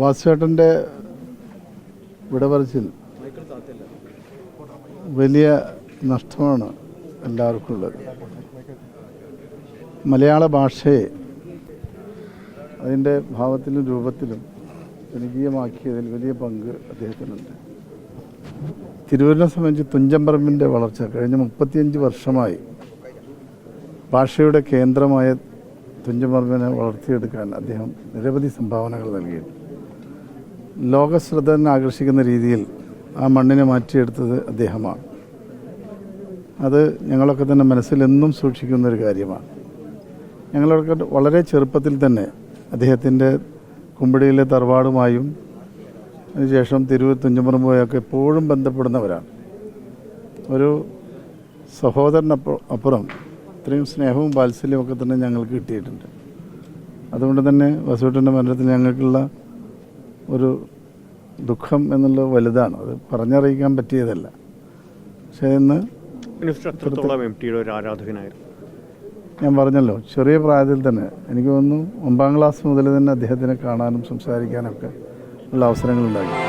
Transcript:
വാസുവേട്ടന്റെ വിടപറച്ചിൽ വലിയ നഷ്ടമാണ് എല്ലാവർക്കും ഉള്ളത് മലയാള ഭാഷയെ അതിന്റെ ഭാവത്തിലും രൂപത്തിലും ജനകീയമാക്കിയതിൽ വലിയ പങ്ക് അദ്ദേഹത്തിനുണ്ട്. തിരുവനന്തപുരം സംബന്ധിച്ച് തുഞ്ചമ്പറമ്പിന്റെ വളർച്ച കഴിഞ്ഞ മുപ്പത്തിയഞ്ച് വർഷമായി ഭാഷയുടെ കേന്ദ്രമായ തുഞ്ചമ്പറമ്പിനെ വളർത്തിയെടുക്കാൻ അദ്ദേഹം നിരവധി സംഭാവനകൾ നൽകിയിട്ടുണ്ട്. ലോകശ്രദ്ധ തന്നെ ആകർഷിക്കുന്ന രീതിയിൽ ആ മണ്ണിനെ മാറ്റിയെടുത്തത് അദ്ദേഹമാണ്. അത് ഞങ്ങളൊക്കെ തന്നെ മനസ്സിലെന്നും സൂക്ഷിക്കുന്ന ഒരു കാര്യമാണ്. ഞങ്ങളൊക്കെ വളരെ ചെറുപ്പത്തിൽ തന്നെ അദ്ദേഹത്തിന്റെ കുമ്പിടിയിലെ തറവാടുമായും അതിനുശേഷം തിരുവൂർ തുഞ്ചമ്പറമ്പുമായൊക്കെ എപ്പോഴും ബന്ധപ്പെടുന്നവരാണ്. ഒരു സഹോദരനപ്പുറം അപ്പുറം ഇത്രയും സ്നേഹവും വാത്സല്യവും ഒക്കെ തന്നെ ഞങ്ങൾക്ക് കിട്ടിയിട്ടുണ്ട്. അതുകൊണ്ട് തന്നെ വസുവിട്ടന്റെ മരണത്തിൽ ഞങ്ങൾക്കുള്ള ഒരു ദുഃഖം എന്നുള്ളത് വലുതാണ്. അത് പറഞ്ഞറിയിക്കാൻ പറ്റിയതല്ല. പക്ഷേ ഇന്ന് ഒരു ആരാധകനായിരുന്നു? ഞാൻ പറഞ്ഞല്ലോ ചെറിയ പ്രായത്തിൽ തന്നെ. എനിക്ക് തോന്നുന്നു ഒമ്പാം ക്ലാസ് മുതൽ തന്നെ അദ്ദേഹത്തിനെ കാണാനും സംസാരിക്കാനൊക്കെ ഉള്ള അവസരങ്ങളുണ്ടായി